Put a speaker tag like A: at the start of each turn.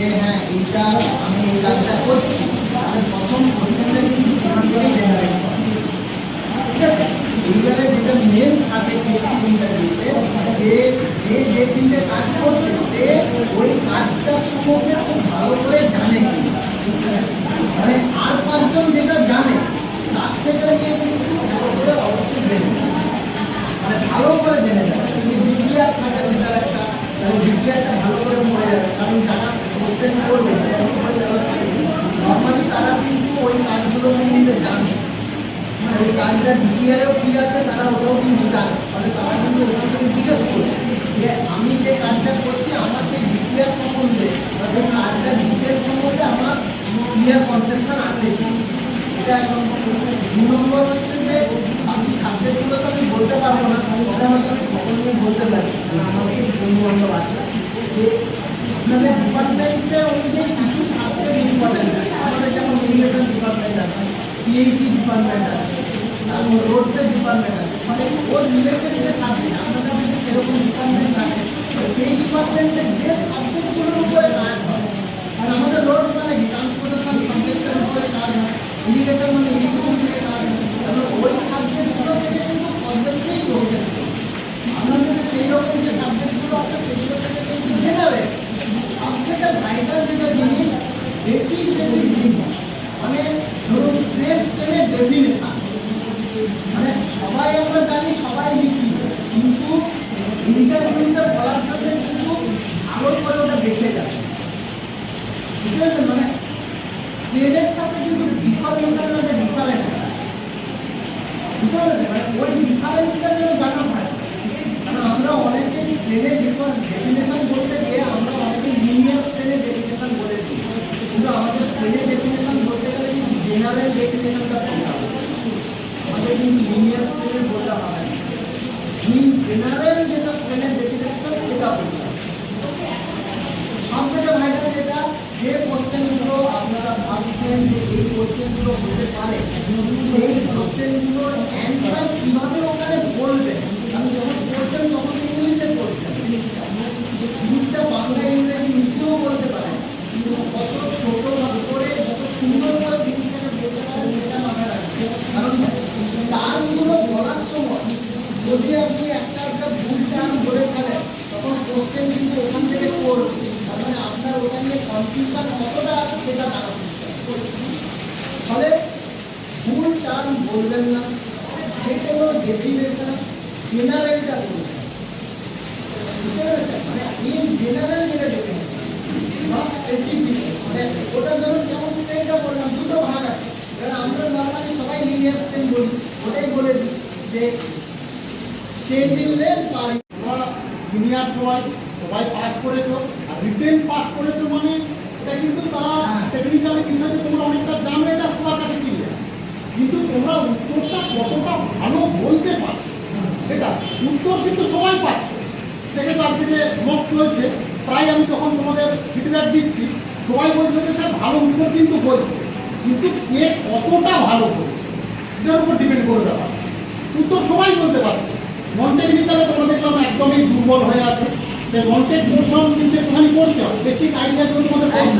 A: যে হ্যাঁ এইটা আমি এই কাজটা করছি। তাহলে প্রথম কোশ্চেনটা কিন্তু সেখান থেকেই জেনারেট ঠিক আছে? এইবারে যেটা মেন থাকে ইন্টারভিউতে যে যে যে তিনটে কাজ করছে, সে ওই কাজটা সম্পর্কে খুব ভালো করে জানে মানে আর পাঁচজন যেটা জানে, তার থেকে নিয়ে কিন্তু ভালো করে অবশ্যই জেনে মানে ভালো করে জেনে যাবে যদি বিক্রিয়ার থাকে সেটার একটা বিক্রিয়াটা ভালো করে মরে যাবে কারণ যারা কোশ্চেন করবে। নর্মালি তারা কিন্তু ওই কাজগুলো সম্বন্ধে জানে। মানে ওই কাজটা বিক্রিয়ারও কি আছে, তারা ওটাও কিন্তু জানে। ফলে তারা কিন্তু ওখান জিজ্ঞেস করবে যে, আমি যে কাজটা করছি, আমার সেই বিক্রিয়ার সম্বন্ধে বা সেই কাজটা বিক্রিয়ার সম্বন্ধে আমার ক্লিয়ার কনসেপশন আছে এটা এক নম্বর দু নম্বর হচ্ছে যে, বাকি সাবজেক্টগুলো তো আমি বলতে পারব না ওটা হয়তো আমি নিয়ে বলতে পারি। আমার বন্ধু আছে। যে আপনাদের ডিপার্টমেন্টে অনুযায়ী কিছু সাবজেক্ট ইম্পর্টেন্ট আছে আমাদের যেমন ইরিগেশন ডিপার্টমেন্ট আছে পিএইচি ডিপার্টমেন্ট আছে তারপর রোডসের ডিপার্টমেন্ট আছে ফলে ওর রিলেটেড যে সাবজেক্ট আপনাদের যদি সেরকম ডিপার্টমেন্ট থাকে তো সেই ডিপার্টমেন্টের যে সাবজেক্টগুলোর উপরে কাজ হয় আর আমাদের রোড মানে কি ট্রান্সপোর্টেশন সাবজেক্টের উপরে কাজ হয় ইরিগেশন মানে ইরিগেশন থেকে কাজ হয় তাহলে ওই সাবজেক্টগুলো থেকে কিন্তু প্রবলেমকেই ধরতে হবে আপনাদের সেই রকম যে সাবজেক্টগুলো আছে সেগুলো থেকে কিন্তু জেনারেল সবথেকে ভাইটাল যেটা জিনিস বেসিক বেসিক জিনিস মানে ধরুন স্ট্রেস সবাই আমরা জানি সবাই লিখি কিন্তু ইন্টারভিউতে বলার সাথে কিন্তু ভালো করে ওটা দেখে যাবে বুঝতে পারছেন মানে ট্রেনের সাথে কিন্তু ডিফরমেশন একটা ডিফারেন্স ওই ডিফারেন্সটা যেন জানা হয় কারণ আমরা অনেকে ট্রেনের ডেফিনেশন বলতে গিয়ে আমরা অনেকে লিনিয়ার ট্রেনের ডেফিনেশন বলে দিই কিন্তু আমাদের ট্রেনের ডেফিনেশন বলতে গেলে কিন্তু জেনারেল ডেফিনেশনটা বলতে হবে আমাদের লিনিয়ার ট্রেনের বলতে ইন সেটা বলতে যেটা যে কোশ্চেনগুলো আপনারা ভাবছেন যে এই কোশ্চেনগুলো হতে পারে সেই কোশ্চেনগুলোর কিন্তু ওখান থেকে করবে তার মানে আপনার ওটা নিয়ে কনফিউশন কতটা আছে সেটা দাঁড়াবে ফলে ভুল টার্ম বলবেন না, যে কোনো ডেফিনেশন জেনারেলটা বলবেন। মানে মানে ওটা ধরুন যেমন আমরা সবাই লিনিয়ার বলি, ওটাই বলে দিই যে
B: সিনিয়র সবাই সবাই পাস করেছ আর রিটেন পাস করেছ মানে এটা কিন্তু তারা। টেকনিক্যাল বিষয়ে তোমরা অনেকটা জানো এটা সবার কাছে ক্লিয়ার কিন্তু তোমরা উত্তরটা কতটা ভালো বলতে পারছ এটা উত্তর কিন্তু সবাই পাচ্ছে। থেকে তো আজকে যে মক চলছে প্রায় আমি যখন তোমাদের ফিডব্যাক দিচ্ছি সবাই বলছে যে স্যার ভালো উত্তর কিন্তু বলছে কিন্তু কে কতটা ভালো বলছে এটার উপর ডিপেন্ড করে ব্যাপার উত্তর সবাই বলতে পারছে নন টেকনিক্যালে তোমরা দেখলাম নন টেক পোর্শন কিন্তু একটুখানি করতে হবে বেসিক আইডিয়াগুলো তোমাদের।